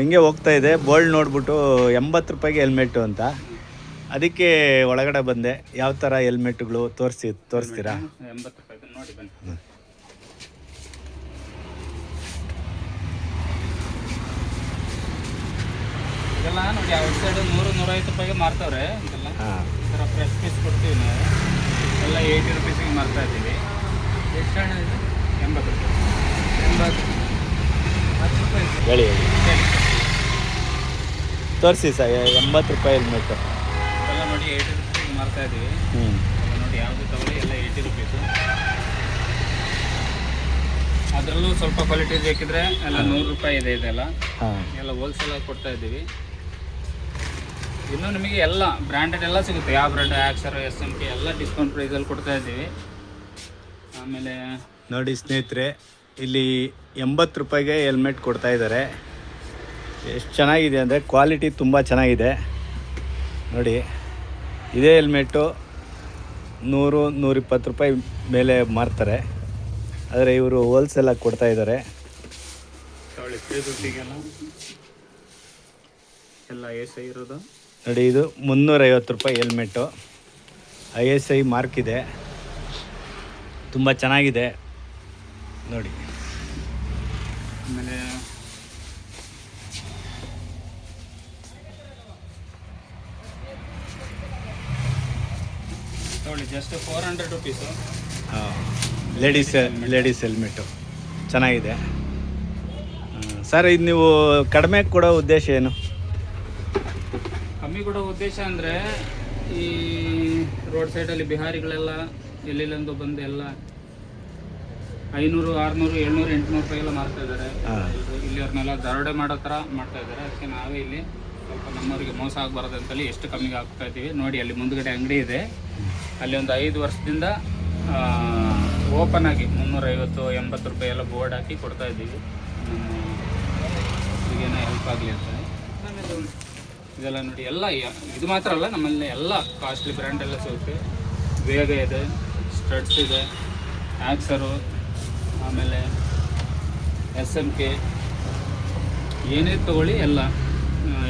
ಹಿಂಗೆ ಹೋಗ್ತಾ ಇದೆ. ಬೋಲ್ಡ್ ನೋಡ್ಬಿಟ್ಟು ಎಂಬತ್ತು ರೂಪಾಯಿಗೆ ಹೆಲ್ಮೆಟ್ಟು ಅಂತ. ಅದಕ್ಕೆ ಒಳಗಡೆ ಬಂದೆ. ಯಾವ ಥರ ಹೆಲ್ಮೆಟ್ಗಳು ತೋರಿಸಿ ತೋರಿಸ್ತೀರಾ? ಇದೆಲ್ಲ ನೋಡಿ ಔಟ್ ಸೈಡ್ ನೂರು ನೂರೈವತ್ತು ರೂಪಾಯಿಗೆ ಮಾರ್ತಾವ್ರೆ. ಇದೆಲ್ಲ ಹಾಂ. ಈ ಥರ ಫ್ರೆಶ್ ಪೀಸ್ ಕೊಡ್ತೀವಿ ನಾವು. ಎಲ್ಲ ಏಯ್ಟಿ ರುಪೀಸಿಗೆ ಮಾರ್ತಾ ಇದ್ದೀವಿ. ಎಷ್ಟು ಇದು? ಎಂಬತ್ತು ರೂಪಾಯಿ. ಎಂಬತ್ತು. ಹತ್ತು ರೂಪಾಯಿ. ಹೇಳಿ. ಹೇಳಿ. ತೋರಿಸಿ ಸರ್ ಎಂಬತ್ತು ರೂಪಾಯಿ ಹೆಲ್ಮೆಟ್ ಎಲ್ಲ ನೋಡಿ ಏಯ್ಟಿ ರುಪೀಸಿಗೆ ಮಾರ್ತಾ ಇದ್ದೀವಿ ಹ್ಞೂ ನೋಡಿ ಯಾವುದು ತಗೊಳ್ಳಿ ಎಲ್ಲ ಏಯ್ಟಿ ರುಪೀಸು ಅದರಲ್ಲೂ ಸ್ವಲ್ಪ ಕ್ವಾಲಿಟಿ ಬೇಕಿದ್ರೆ ಎಲ್ಲ ನೂರು ರೂಪಾಯಿ ಇದೆ ಇದೆಲ್ಲ. ಹಾಂ. ಎಲ್ಲ ಹೋಲ್ಸೇಲಾಗಿ ಕೊಡ್ತಾ ಇದ್ದೀವಿ. ಇನ್ನೂ ನಿಮಗೆ ಎಲ್ಲ ಬ್ರ್ಯಾಂಡೆಡ್ ಎಲ್ಲ ಸಿಗುತ್ತೆ. ಯಾವ brand Axor S M K ಎಲ್ಲ ಡಿಸ್ಕೌಂಟ್ ಪ್ರೈಸಲ್ಲಿ ಕೊಡ್ತಾ ಇದ್ದೀವಿ. ಆಮೇಲೆ ನೋಡಿ ಸ್ನೇಹಿತರೆ ಇಲ್ಲಿ ಎಂಬತ್ತು ರೂಪಾಯಿಗೆ ಹೆಲ್ಮೆಟ್ ಕೊಡ್ತಾ ಇದ್ದಾರೆ. ಎಷ್ಟು ಚೆನ್ನಾಗಿದೆ ಅಂದರೆ ಕ್ವಾಲಿಟಿ ತುಂಬ ಚೆನ್ನಾಗಿದೆ. ನೋಡಿ ಇದೇ ಹೆಲ್ಮೆಟ್ಟು ನೂರು ನೂರಿಪ್ಪತ್ತು ರೂಪಾಯಿ ಮೇಲೆ ಮಾರ್ತಾರೆ. ಆದರೆ ಇವರು ಹೋಲ್ಸೇಲಾಗಿ ಕೊಡ್ತಾ ಇದ್ದಾರೆ. ಎಲ್ಲ ಐ ಇರೋದು? ನೋಡಿ ಇದು ಮುನ್ನೂರೈವತ್ತು ರೂಪಾಯಿ helmet I S I mark ಇದೆ. ತುಂಬ ಚೆನ್ನಾಗಿದೆ. ನೋಡಿ. ಆಮೇಲೆ just four hundred rupees ladies ladies helmet ಚೆನ್ನಾಗಿದೆ. ಸರ್ ಇದು ನೀವು ಕಡಿಮೆ ಕೊಡೋ ಉದ್ದೇಶ ಏನು? ಕಮ್ಮಿ ಕೊಡೋ ಉದ್ದೇಶ ಅಂದರೆ ಈ ರೋಡ್ ಸೈಡಲ್ಲಿ ಬಿಹಾರಿಗಳೆಲ್ಲ ಎಲ್ಲಿಲ್ಲಂದು ಬಂದು ಎಲ್ಲ ಐನೂರು ಆರುನೂರು ಏಳ್ನೂರು ಎಂಟುನೂರು ರೂಪಾಯಿ ಎಲ್ಲ ಮಾರ್ತಾ ಇದ್ದಾರೆ ಹಾಂ. ಇಲ್ಲಿ ಅವ್ರನ್ನೆಲ್ಲ ದರೋಡೆ ಮಾಡೋ ಥರ ಮಾಡ್ತಾ ಇದ್ದಾರೆ ಅದಕ್ಕೆ ನಾವೇ ಇಲ್ಲಿ ಸ್ವಲ್ಪ ನಮ್ಮವರಿಗೆ ಮೋಸ ಆಗಬಾರ್ದು ಅಂತೇಳಿ ಎಷ್ಟು ಕಮ್ಮಿಗೆ ಹಾಕ್ತಾ ಇದ್ದೀವಿ. ನೋಡಿ ಅಲ್ಲಿ ಮುಂದ್ಗಡೆ ಅಂಗಡಿ ಇದೆ. ಅಲ್ಲಿ ಒಂದು ಐದು ವರ್ಷದಿಂದ ಓಪನ್ ಆಗಿ ಮುನ್ನೂರೈವತ್ತು ಎಂಬತ್ತು ರೂಪಾಯಿ ಎಲ್ಲ ಬೋರ್ಡ್ ಹಾಕಿ ಕೊಡ್ತಾ ಇದ್ದೀವಿ. ಏನೋ ಹೆಲ್ಪ್ ಆಗಲಿ ಅಂತ. ಇದೆಲ್ಲ ನೋಡಿ, ಎಲ್ಲ ಇದು ಮಾತ್ರ ಅಲ್ಲ, ನಮ್ಮಲ್ಲಿ ಎಲ್ಲ ಕಾಸ್ಟ್ಲಿ ಬ್ರ್ಯಾಂಡ್ ಎಲ್ಲ ಸಿಗುತ್ತೆ. ವೇಗ ಇದೆ ಸ್ಟಡ್ಸ್ ಇದೆ ಆ್ಯಕ್ಸರು ಆಮೇಲೆ ಎಸ್ ಎಂ ಕೆ ಏನೇ ತಗೊಳ್ಳಿ ಎಲ್ಲ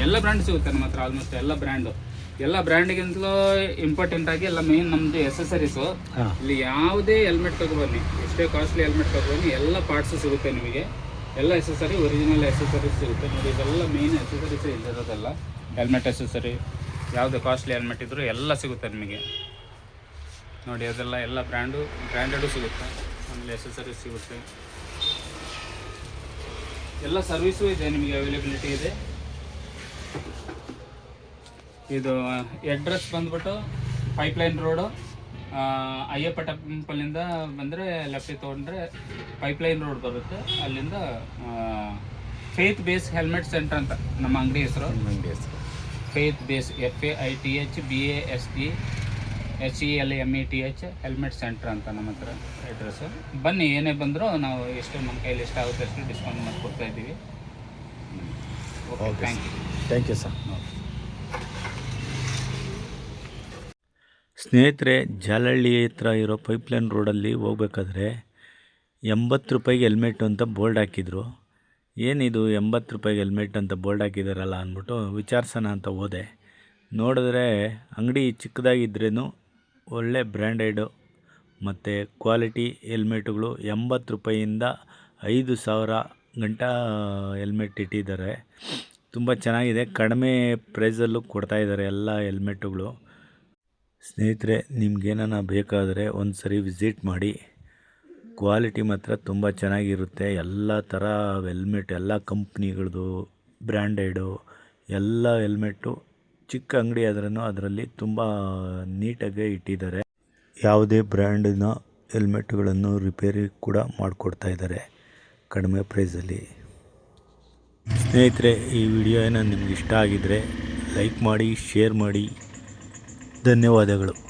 ಎಲ್ಲ ಬ್ರ್ಯಾಂಡ್ ಸಿಗುತ್ತೆ ನಮ್ಮ ಹತ್ರ ಆಲ್ಮೋಸ್ಟ್ ಎಲ್ಲ ಬ್ರ್ಯಾಂಡು ಎಲ್ಲ ಬ್ರ್ಯಾಂಡಿಗಿಂತಲೂ ಇಂಪಾರ್ಟೆಂಟ್ ಆಗಿ ಎಲ್ಲ ಮೇನ್ ನಮ್ದು ಎಸೆಸರೀಸು ಇಲ್ಲಿ ಯಾವುದೇ ಹೆಲ್ಮೆಟ್ ತಗೊಬನ್ನಿ ಎಷ್ಟೇ ಕಾಸ್ಟ್ಲಿ ಹೆಲ್ಮೆಟ್ ತಗೊಬನ್ನಿ ಎಲ್ಲ ಪಾರ್ಟ್ಸ್ ಸಿಗುತ್ತೆ ನಿಮಗೆ. ಎಲ್ಲ ಎಸೆಸರಿ ಒರಿಜಿನಲ್ ಎಸೆಸರೀಸ್ ಸಿಗುತ್ತೆ. ನೋಡಿ ಇದೆಲ್ಲ ಮೇನ್ ಎಸೆಸರೀಸ್ ಇಲ್ಲಿರೋದೆಲ್ಲ ಹೆಲ್ಮೆಟ್ ಎಸೆಸರಿ ಯಾವುದೇ ಕಾಸ್ಟ್ಲಿ ಹೆಲ್ಮೆಟ್ ಇದ್ದರೂ ಎಲ್ಲ ಸಿಗುತ್ತೆ ನಿಮಗೆ. ನೋಡಿ ಅದೆಲ್ಲ ಎಲ್ಲ ಬ್ರ್ಯಾಂಡು ಬ್ರ್ಯಾಂಡೆಡು ಸಿಗುತ್ತೆ. ಆಮೇಲೆ ಎಸೆಸರೀಸ್ ಸಿಗುತ್ತೆ. ಎಲ್ಲ ಸರ್ವಿಸು ಇದೆ ನಿಮಗೆ ಅವೈಲೇಬಿಲಿಟಿ ಇದೆ. ಇದು ಅಡ್ರೆಸ್ ಬಂದ್ಬಿಟ್ಟು ಪೈಪ್ಲೈನ್ ರೋಡು ಅಯ್ಯಪ್ಪ ಟೆಂಪಲಿಂದ ಬಂದರೆ ಲೆಫ್ಟ್ ತೊಗೊಂಡ್ರೆ ಪೈಪ್ಲೈನ್ ರೋಡ್ ಬರುತ್ತೆ. ಅಲ್ಲಿಂದ ಫೇತ್ ಬೇಸ್ ಹೆಲ್ಮೆಟ್ ಸೆಂಟರ್ ಅಂತ ನಮ್ಮ ಅಂಗಡಿ ಹೆಸರು. ಅಂಗಡಿ ಹೆಸರು. Faith base F A I T H B A S T H E L M E T H helmet centre ಅಂತ ನಮ್ಮ ಹತ್ರ ಅಡ್ರೆಸ್ಸು ಬನ್ನಿ ಏನೇ ಬಂದರೂ ನಾವು ಎಷ್ಟು ನಮ್ಮ ಕೈಲಿ ಎಷ್ಟಾಗುತ್ತೆ ಅಷ್ಟು ಡಿಸ್ಕೌಂಟ್ ಮಾಡಿ ಕೊಡ್ತಾ ಇದ್ದೀವಿ okay thank you thank you sir ಸ್ನೇಹಿತರೆ, ಜಾಲಹಳ್ಳಿ ಹತ್ರ ಇರೋ ಪೈಪ್ಲೈನ್ ರೋಡಲ್ಲಿ ಹೋಗ್ಬೇಕಾದ್ರೆ ಎಂಬತ್ತು ರೂಪಾಯಿಗೆ ಹೆಲ್ಮೆಟ್ ಅಂತ ಬೋರ್ಡ್ ಹಾಕಿದ್ರು. ಏನಿದು ಎಂಬತ್ತು ರೂಪಾಯಿಗೆ ಹೆಲ್ಮೆಟ್ ಅಂತ ಬೋರ್ಡ್ ಹಾಕಿದಾರಲ್ಲ ಅಂದ್ಬಿಟ್ಟು ವಿಚಾರಿಸೋಣ ಅಂತ ಹೋದೆ. ನೋಡಿದ್ರೆ ಅಂಗಡಿ ಚಿಕ್ಕದಾಗಿದ್ರೂ ಒಳ್ಳೆ ಬ್ರ್ಯಾಂಡೆಡು ಮತ್ತು ಕ್ವಾಲಿಟಿ ಹೆಲ್ಮೆಟ್ಗಳು ಎಂಬತ್ತು ರೂಪಾಯಿಯಿಂದ ಐದು ಸಾವಿರ ಗಂಟ ಹೆಲ್ಮೆಟ್ ಇಟ್ಟಿದ್ದಾರೆ. ತುಂಬ ಚೆನ್ನಾಗಿದೆ. ಕಡಿಮೆ ಪ್ರೈಸಲ್ಲೂ ಕೊಡ್ತಾಯಿದ್ದಾರೆ ಎಲ್ಲ ಹೆಲ್ಮೆಟ್ಟುಗಳು ಸ್ನೇಹಿತರೆ, ನಿಮ್ಗೇನಾನ ಬೇಕಾದರೆ ಒಂದು ಸರಿ ವಿಸಿಟ್ ಮಾಡಿ. ಕ್ವಾಲಿಟಿ ಮಾತ್ರ ತುಂಬ ಚೆನ್ನಾಗಿರುತ್ತೆ. ಎಲ್ಲ ಥರ ಹೆಲ್ಮೆಟ್ ಎಲ್ಲ ಕಂಪ್ನಿಗಳದ್ದು ಬ್ರ್ಯಾಂಡೆಡು, ಎಲ್ಲ ಹೆಲ್ಮೆಟ್ಟು ಚಿಕ್ಕ ಅಂಗಡಿ ಆದ್ರೂ ಅದರಲ್ಲಿ ತುಂಬ ನೀಟಾಗೆ ಇಟ್ಟಿದ್ದಾರೆ. ಯಾವುದೇ ಬ್ರ್ಯಾಂಡಿನ ಹೆಲ್ಮೆಟ್ಗಳನ್ನು ರಿಪೇರಿ ಕೂಡ ಮಾಡಿಕೊಡ್ತಾ ಇದ್ದಾರೆ ಕಡಿಮೆ ಪ್ರೈಸಲ್ಲಿ. ಸ್ನೇಹಿತರೆ, ಈ ವಿಡಿಯೋ ಏನೋ ನಿಮ್ಗೆ ಇಷ್ಟ ಆಗಿದ್ದರೆ ಲೈಕ್ ಮಾಡಿ, ಶೇರ್ ಮಾಡಿ. ಧನ್ಯವಾದಗಳು.